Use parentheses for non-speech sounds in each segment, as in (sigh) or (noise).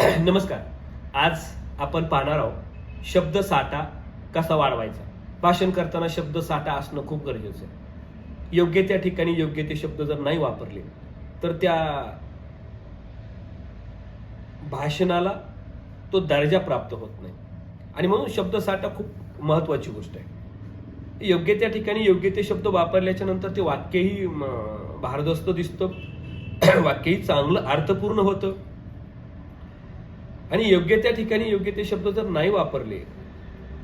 नमस्कार. आज आपण पाहणार आहोत शब्द साठा कसा वाढवायचा? भाषण करताना शब्द साठा असणं खूप गरजेचं आहे. योग्य त्या ठिकाणी योग्य ते शब्द जर नाही वापरले तर त्या भाषणाला तो दर्जा प्राप्त होत नाही. आणि म्हणून शब्द साठा खूप महत्वाची गोष्ट आहे. योग्य त्या ठिकाणी योग्य ते शब्द वापरल्याच्या नंतर ते वाक्यही भारदस्त दिसतं. (clears throat) वाक्यही चांगलं अर्थपूर्ण होतं. आणि योग्य त्या ठिकाणी योग्य ते शब्द जर नाही वापरले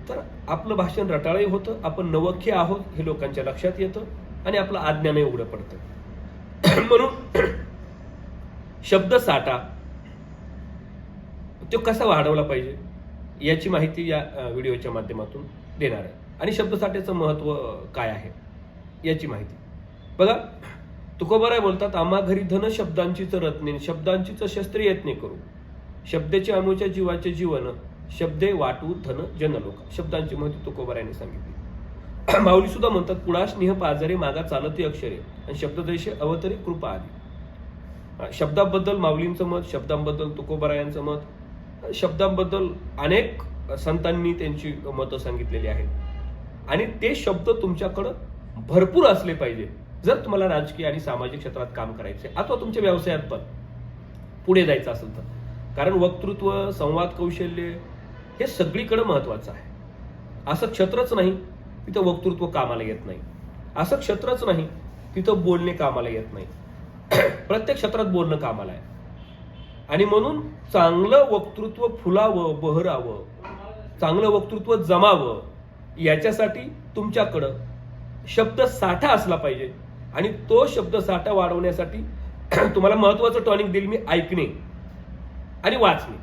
तर आपलं भाषण रटाळही होतं आपण नवखे आहोत हे लोकांच्या लक्षात येतं आणि आपलं आज्ञानही उघडं पडतं. (clears throat) म्हणून (clears throat) शब्द साठा तो कसा वाढवला पाहिजे याची माहिती या व्हिडिओच्या माध्यमातून देणार आहे. आणि शब्दसाठ्याचं महत्त्व काय आहे याची माहिती. बघा तुकोबराय बोलतात आम्हा घरी धन शब्दांचीच रत्ने शब्दांचीच शस्त्र यत्ने करू. शब्दाचे अमुच्या जीवाचे जीवन शब्दे वाटू धन जनलोक. शब्दांची माहिती तुकोबरायाने सांगितली. (clears throat) माऊली सुद्धा म्हणतात कुळाश स्नेह पाजारे मागा चालती अक्षरे. आणि शब्ददेशे अवतरी कृपा आली शब्दाबद्दल माऊलींचं मत शब्दांबद्दल तुकोबरायांचं मत शब्दांबद्दल अनेक संतांनी त्यांची मतं सांगितलेली आहेत. आणि ते शब्द तुमच्याकडं भरपूर असले पाहिजे. जर तुम्हाला राजकीय आणि सामाजिक क्षेत्रात काम करायचे अथवा तुमच्या व्यवसायात पण पुढे जायचं असेल तर. कारण वक्तृत्व संवाद कौशल्य हे सगळीकडे महत्वाचं आहे. असं क्षेत्रच नाही तिथं वक्तृत्व कामाला येत नाही. असं क्षेत्रच नाही तिथं बोलणे कामाला येत नाही. (clears throat) प्रत्येक क्षेत्रात बोलणं कामाला आहे. आणि म्हणून चांगलं वक्तृत्व फुलावं बहरावं चांगलं वक्तृत्व जमावं याच्यासाठी तुमच्याकडं शब्द साठा असला पाहिजे. आणि तो शब्द साठा वाढवण्यासाठी (clears throat) तुम्हाला महत्वाचं टॉनिक देईल मी ऐकणे. आणि वाचणे.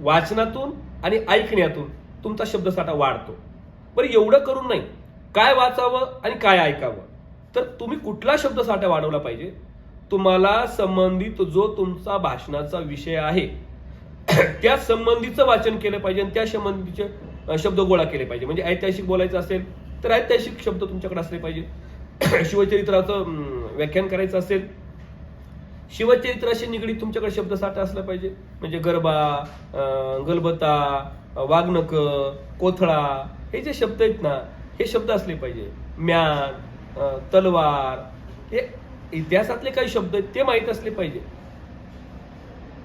वाचनातून आणि ऐकण्यातून तुमचा शब्दसाठा वाढतो. बरं एवढं करून नाही. काय वाचावं आणि काय ऐकावं? तर तुम्ही कुठला शब्दसाठा वाढवला पाहिजे? तुम्हाला संबंधित जो तुमचा भाषणाचा विषय आहे (clears throat) त्या संबंधीचं वाचन केलं पाहिजे आणि त्या संबंधीचे शब्द गोळा केले पाहिजे. म्हणजे ऐतिहासिक बोलायचं असेल तर ऐतिहासिक शब्द तुमच्याकडे असले पाहिजे. (clears throat) शिवचरित्राचं व्याख्यान करायचं असेल शिवचरित्राशी निगडीत तुमच्याकडे शब्दसाठा असला पाहिजे. म्हणजे गरबा अं, गलबता अं, वाघनक कोथळा हे जे शब्द आहेत ना हे शब्द असले पाहिजे. म्यान तलवार हे इतिहासातले काही शब्द आहेत ते माहीत असले पाहिजे.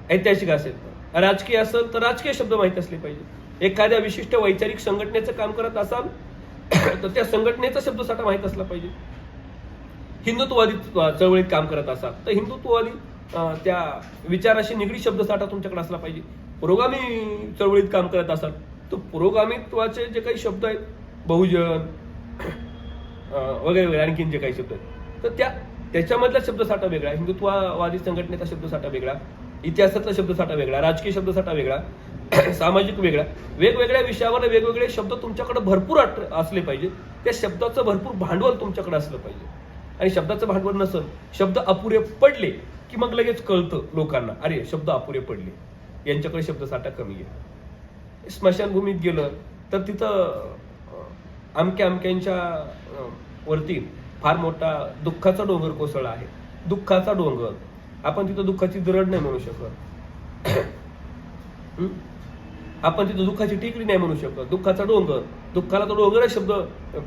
ऐतिहासिक असेल तर. राजकीय असेल तर राजकीय शब्द माहीत असले पाहिजे. एखाद्या विशिष्ट वैचारिक संघटनेचं काम करत असाल तर त्या संघटनेचा शब्दसाठा माहीत असला पाहिजे. हिंदुत्ववादी चळवळीत काम करत असाल तर हिंदुत्ववादी त्या विचाराशी निगडीत शब्दसाठा तुमच्याकडे असला पाहिजे. पुरोगामी चळवळीत काम करत असाल तर पुरोगामित्वाचे जे काही शब्द आहेत बहुजन वगैरे वगैरे आणखीन जे काही शब्द आहेत तर त्या त्याच्यामधला शब्दसाठा वेगळा हिंदुत्ववादी संघटनेचा शब्दसाठा वेगळा इतिहासातला शब्दसाठा वेगळा राजकीय शब्दसाठा वेगळा (clears throat) सामाजिक वेगळा वेगवेगळ्या विषयावर वेगवेगळे शब्द तुमच्याकडे भरपूर असले पाहिजे. त्या शब्दाचं भरपूर भांडवल तुमच्याकडे असलं पाहिजे. आणि शब्दाचं भांडवल नसेल शब्द अपुरे पडले की मग लगेच कळतं लोकांना. अरे शब्द अपुरे पडले. यांच्याकडे शब्दसाठा कमी आहे. स्मशानभूमीत गेलं तर तिथं आमक्या अमक्या अमक्यांच्या वरती फार मोठा दुःखाचा डोंगर कोसळला आहे. दुःखाचा डोंगर. आपण तिथं दुःखाची दरड नाही म्हणू शकत. आपण तिथं दुःखाची टिकडी नाही म्हणू शकत. दुःखाचा डोंगर. दुःखाला तो डोंगरच शब्द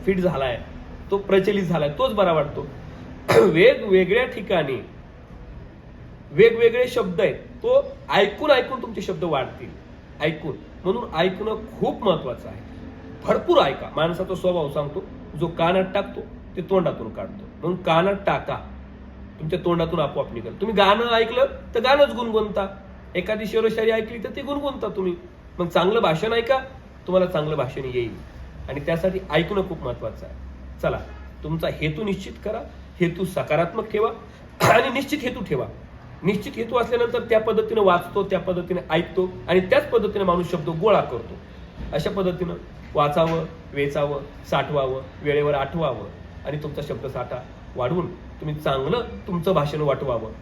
फिट झाला आहे तो प्रचलित झालाय तोच बरा वाटतो. (clears throat) वेगवेगळ्या ठिकाणी वेगवेगळे शब्द आहेत तो ऐकून ऐकून तुमचे शब्द वाढतील. ऐकून. म्हणून ऐकणं खूप महत्वाचं आहे. भरपूर ऐका. माणसाचा स्वभाव सांगतो जो कानात टाकतो ते तोंडातून काढतो. म्हणून कानात टाका. तुमच्या तोंडातून आपोआप निघाल. तुम्ही गाणं ऐकलं तर गाणंच गुणगुणता. एखादी शेरोशायरी ऐकली तर ते गुणगुणता तुम्ही. मग चांगलं भाषण ऐका तुम्हाला चांगलं भाषण येईल. आणि त्यासाठी ऐकणं खूप महत्वाचं आहे. चला तुमचा हेतू निश्चित करा हेतू सकारात्मक ठेवा आणि निश्चित हेतू ठेवा. निश्चित हेतू असल्यानंतर त्या पद्धतीने वाचतो त्या पद्धतीने ऐकतो आणि त्याच पद्धतीने माणूस शब्द गोळा करतो. अशा पद्धतीनं वाचावं वेचावं साठवावं वेळेवर आठवावं आणि तुमचा शब्दसाठा वाढवून तुम्ही चांगलं तुमचं भाषण वाटवावं.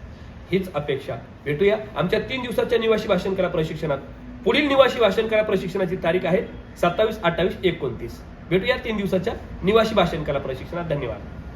हीच अपेक्षा. भेटूया आमच्या तीन दिवसाच्या निवासी भाषण कला प्रशिक्षणात. पुढील निवासी भाषण कला प्रशिक्षणाची तारीख आहे सत्तावीस अठ्ठावीस एकोणतीस. भेटूया तीन दिवसाच्या निवासी भाषण कला प्रशिक्षणात. धन्यवाद.